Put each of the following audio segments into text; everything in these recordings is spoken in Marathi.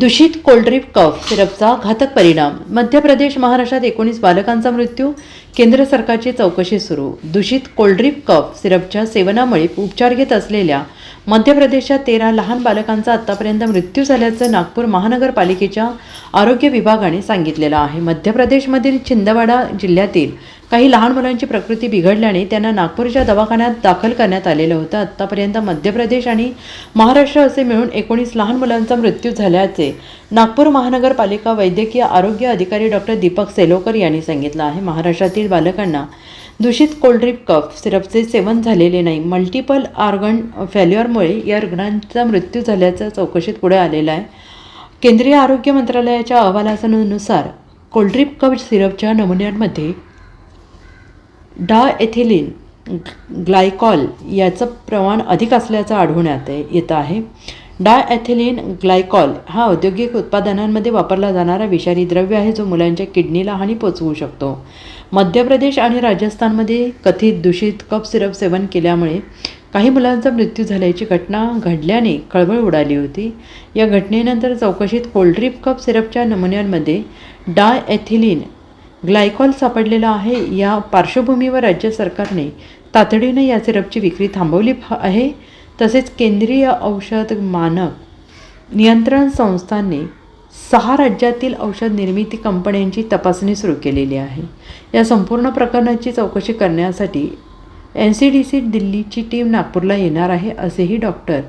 दूषित कोल्ड्रिप कफ सिरपचा घातक परिणाम. मध्य प्रदेश महाराष्ट्रात एकोणीस बालकांचा मृत्यू केंद्र सरकारची चौकशी सुरू. दूषित कोल्ड्रिप कप सिरपच्या सेवनामुळे उपचार घेत असलेल्या मध्य प्रदेशात तेरा लहान बालकांचा आत्तापर्यंत मृत्यू झाल्याचं नागपूर महानगरपालिकेच्या आरोग्य विभागाने सांगितलेलं आहे. मध्य प्रदेशमधील छिंदवाडा जिल्ह्यातील काही लहान मुलांची प्रकृती बिघडल्याने त्यांना नागपूरच्या दवाखान्यात दाखल करण्यात आलेलं होतं. आत्तापर्यंत मध्य प्रदेश आणि महाराष्ट्र असे मिळून एकोणीस लहान मुलांचा मृत्यू झाल्याचे नागपूर महानगरपालिका वैद्यकीय आरोग्य अधिकारी डॉक्टर दीपक सेलोकर यांनी सांगितलं आहे. महाराष्ट्रातील बालकांना दूषित कोल्ड्रिप कफ सिरपचे सेवन झालेले नाही. मल्टिपल ऑर्गन फेल्युअरमुळे या रुग्णांचा मृत्यू झाल्याचं चौकशीत पुढे आलेलं आहे. केंद्रीय आरोग्य मंत्रालयाच्या अहवालानुसार कोल्ड्रिप कफ सिरपच्या नमुन्यांमध्ये डाएथिलीन ग्लायकॉल याचं प्रमाण अधिक असल्याचं आढळून येत आहे. डाएथिलीन ग्लायकॉल हा औद्योगिक उत्पादनांमध्ये वापरला जाणारा विषारी द्रव्य आहे जो मुलांच्या किडनीला हानी पोचवू शकतो. मध्य प्रदेश आणि राजस्थानमध्ये कथित दूषित कप सिरप सेवन केल्यामुळे काही मुलांचा मृत्यू झाल्याची घटना घडल्याने कळबळ उडाली होती. या घटनेनंतर चौकशीत कोल्ड्रिप कप सिरपच्या नमुन्यांमध्ये डायएथिलीन ग्लायकॉल सापडलेला आहे. या पार्श्वभूमीवर राज्य सरकारने तातडीने या सिरपची विक्री थांबवली आहे. तसेच केंद्रीय औषध मानक नियंत्रण संस्थांनी सहा राज्यातील औषध निर्मिती कंपन्यांची तपासणी सुरू केलेली आहे. या संपूर्ण प्रकरणाची चौकशी करण्यासाठी एन सी डी सी दिल्लीची टीम नागपूरला येणार आहे असेही डॉक्टर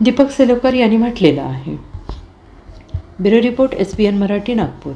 दीपक सेलोकर यांनी म्हटलेलं आहे. Bureau report S B N Marathi Nagpur.